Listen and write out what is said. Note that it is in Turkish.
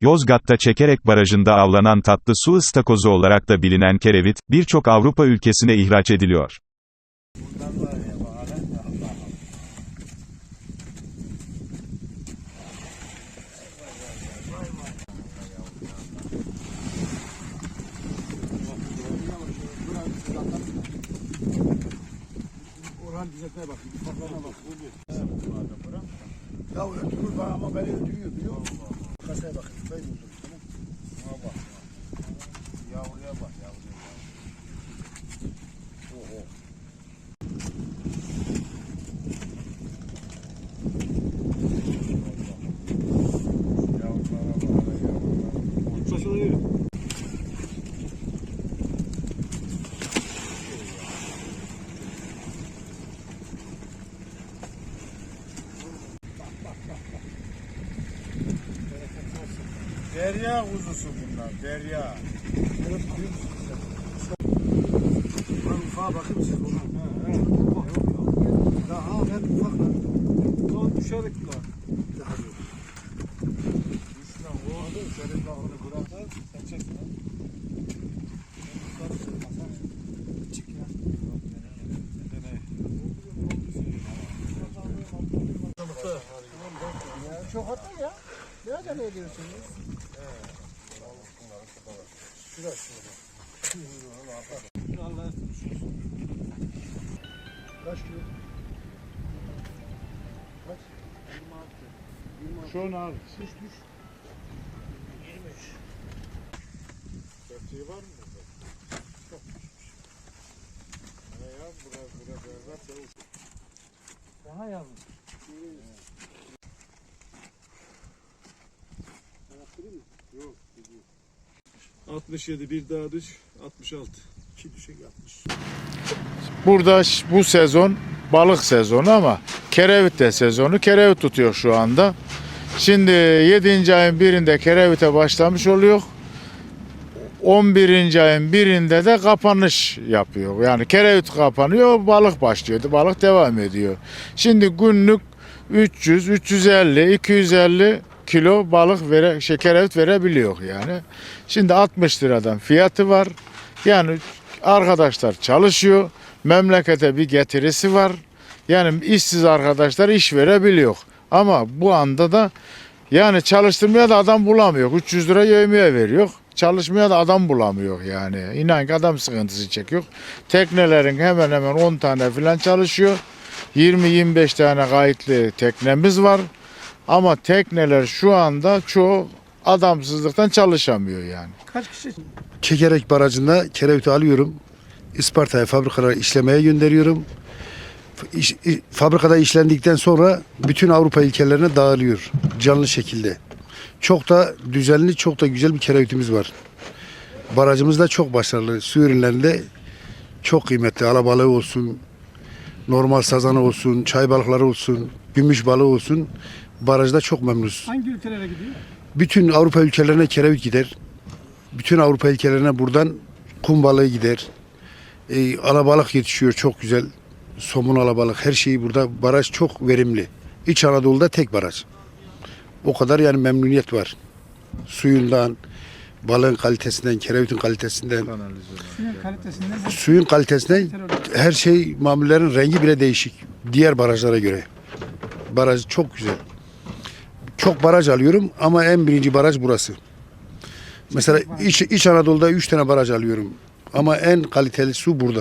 Yozgat'ta Çekerek Barajı'nda avlanan tatlı su ıstakozu olarak da bilinen kerevit, birçok Avrupa ülkesine ihraç ediliyor. Orhan düzeltmeye bak. Ufaklarına bak. Ya öldürür bana ama beni öldürüyor biliyor musun? Kasaya bak. Ben öldürürüm. Tamam. bak. Yavruya bak yavruya. Derya kuzusu bunlar, derya. Evet? Ben ufağa bakayım siz buna. He, he. Yok ya. Ya ha ben ufak lan. Kan düşerik lan. Daha yok. Düş lan oldu. Senin lafını bırak. Sen lan. Çık. Ya çok hatta ya. Ne acele ediyorsunuz? Kaç kilo? Kaç? 26. Şu an abi. Düş düş. 23. Sertiği var mı burada? Çok düşmüş. Ne ya? Bura, bura berbat ya. Daha yalnız. Yok. 67 bir daha düş 66. İki düşe yapmış. Burada bu sezon balık sezonu ama kerevit de sezonu. Kerevit tutuyor şu anda. Şimdi 7. ayın birinde kerevite başlamış oluyor. 11. ayın birinde de kapanış yapıyor. Yani kerevit kapanıyor, balık başlıyor. Balık devam ediyor. Şimdi günlük 300, 350, 250 kilo balık vere, şey, kerevit verebiliyor yani. Şimdi 60 liradan fiyatı var. Yani arkadaşlar çalışıyor. Memlekete bir getirisi var. Yani işsiz arkadaşlar iş verebiliyor. Ama bu anda da yani çalıştırmaya da adam bulamıyor. 300 lira yemeğe veriyor. Çalışmaya da adam bulamıyor yani. İnan ki adam sıkıntısı çekiyor. Teknelerin hemen hemen 10 tane falan çalışıyor. 20-25 tane kayıtlı teknemiz var. Ama tekneler şu anda çoğu adamsızlıktan çalışamıyor yani. Kaç kişi? Çekerek barajında kereviti alıyorum. Isparta'ya fabrikalara işlemeye gönderiyorum. İş- fabrikada işlendikten sonra bütün Avrupa ülkelerine dağılıyor canlı şekilde. Çok da düzenli, çok da güzel bir kerevitimiz var. Barajımız da çok başarılı. Su ürünlerinde çok kıymetli. Alabalığı olsun, normal sazanı olsun, çay balıkları olsun, gümüş balığı olsun. Barajda çok memnunuz. Hangi ülkelere gidiyor? Bütün Avrupa ülkelerine kerevit gider. Bütün Avrupa ülkelerine buradan kum balığı gider. Ee, alabalık yetişiyor çok güzel. Somun alabalık her şeyi burada baraj çok verimli. İç Anadolu'da tek baraj. O kadar yani memnuniyet var. Suyundan, balığın kalitesinden, kerevitin kalitesinden, Suyun kalitesinden suyun kalitesinden her şey mamullerin rengi bile değişik. Diğer barajlara göre. Baraj çok güzel. Çok baraj alıyorum ama en birinci baraj burası. Mesela İç, İç Anadolu'da 3 tane baraj alıyorum. Ama en kaliteli su burada.